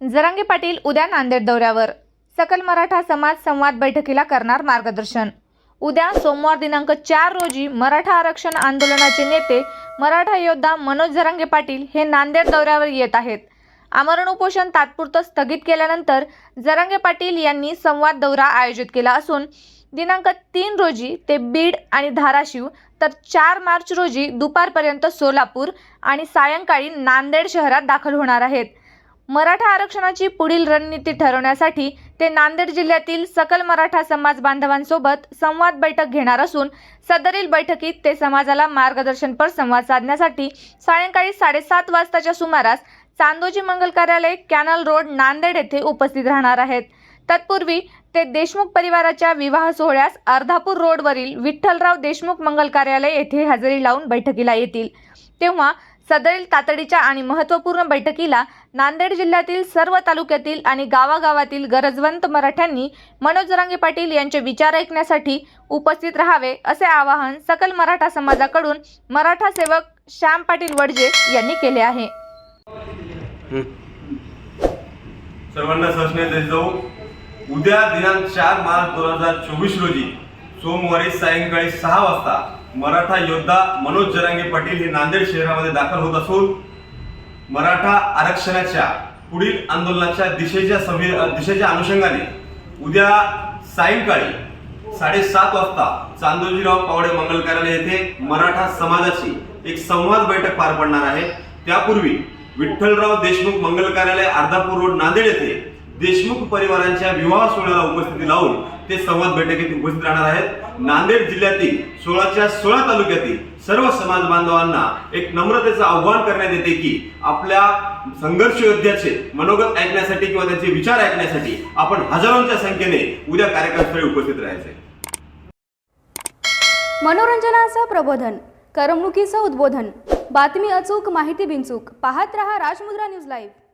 जरांगे पाटील उद्या नांदेड दौऱ्यावर. सकल मराठा समाज संवाद बैठकीला करणार मार्गदर्शन. उद्या सोमवार दिनांक चार रोजी मराठा आरक्षण आंदोलनाचे नेते मराठा योद्धा मनोज जरांगे पाटील हे नांदेड दौऱ्यावर येत आहेत. आमरण उपोषण तात्पुरतं स्थगित केल्यानंतर जरांगे पाटील यांनी संवाद दौरा आयोजित केला असून दिनांक तीन रोजी ते बीड आणि धाराशिव तर चार मार्च रोजी दुपारपर्यंत सोलापूर आणि सायंकाळी नांदेड शहरात दाखल होणार आहेत. मराठा आरक्षणाची पुढील रणनीती ठरवण्यासाठी ते नांदेड जिल्ह्यातील सकल मराठा समाज बांधवांसोबत संवाद बैठक घेणार असून सदरील बैठकीत ते समाजाला मार्गदर्शनपर संवाद साधण्यासाठी सायंकाळी साडेसात वाजताच्या सुमारास चांदोजी मंगल कार्यालय कॅनल रोड नांदेड येथे उपस्थित राहणार आहेत. तत्पूर्वी ते देशमुख परिवाराच्या विवाह सोहळ्यास अर्धापूर रोडवरील विठ्ठलराव देशमुख मंगल कार्यालय येथे हजेरी लावून बैठकीला येतील. तेव्हा सदरील तातडीच्या आणि महत्त्वपूर्ण बैठकीला नांदेड जिल्ह्यातील सर्व तालुक्यातील आणि गावागावातील गरजवंत मराठ्यांनी मनोज जरांगे पाटील यांचे विचार ऐकण्यासाठी उपस्थित राहावे असे आवाहन सकल मराठा समाजाकडून मराठा सेवक श्याम पाटील वडजे यांनी केले आहे. सर्वांना जाऊ उद्या दिनांक चार मार्च दोन हजार चोवीस रोजी सोमवारी सायंकाळी सहा वाजता मराठा योद्धा मनोज जरांगे पाटील हे नांदेड शहरामध्ये दाखल होत असून मराठा आरक्षणाच्या पुढील आंदोलनाच्या दिशेच्या संवि दिशेच्या अनुषंगाने उद्या सायंकाळी साडेसात वाजता चांदोजीराव पावडे मंगल कार्यालय येथे मराठा समाजाची एक संवाद बैठक पार पडणार आहे. त्यापूर्वी विठ्ठलराव देशमुख मंगल कार्यालय अर्धापूर रोड नांदेड येथे देशमुख परिवारांच्या विवाह सोहळ्याला उपस्थिती लावून ते संवाद बैठकीत उपस्थित राहणार आहेत. नांदेड जिल्ह्यातील सोळाच्या सोळा तालुक्यातील सर्व समाज बांधवांना एक नम्रतेचं आव्हान करण्यात येते की आपल्या संघर्ष योद्ध्याचे मनोगत ऐकण्यासाठी किंवा त्यांचे विचार ऐकण्यासाठी आपण हजारोंच्या संख्येने उद्या कार्यक्रमस्थळी उपस्थित राहायचे. मनोरंजनाचं प्रबोधन करमणुकीचं उद्बोधन. बातमी अचूक माहिती बिनचूक. पाहत रहा राजमुद्रा न्यूज लाईव्ह.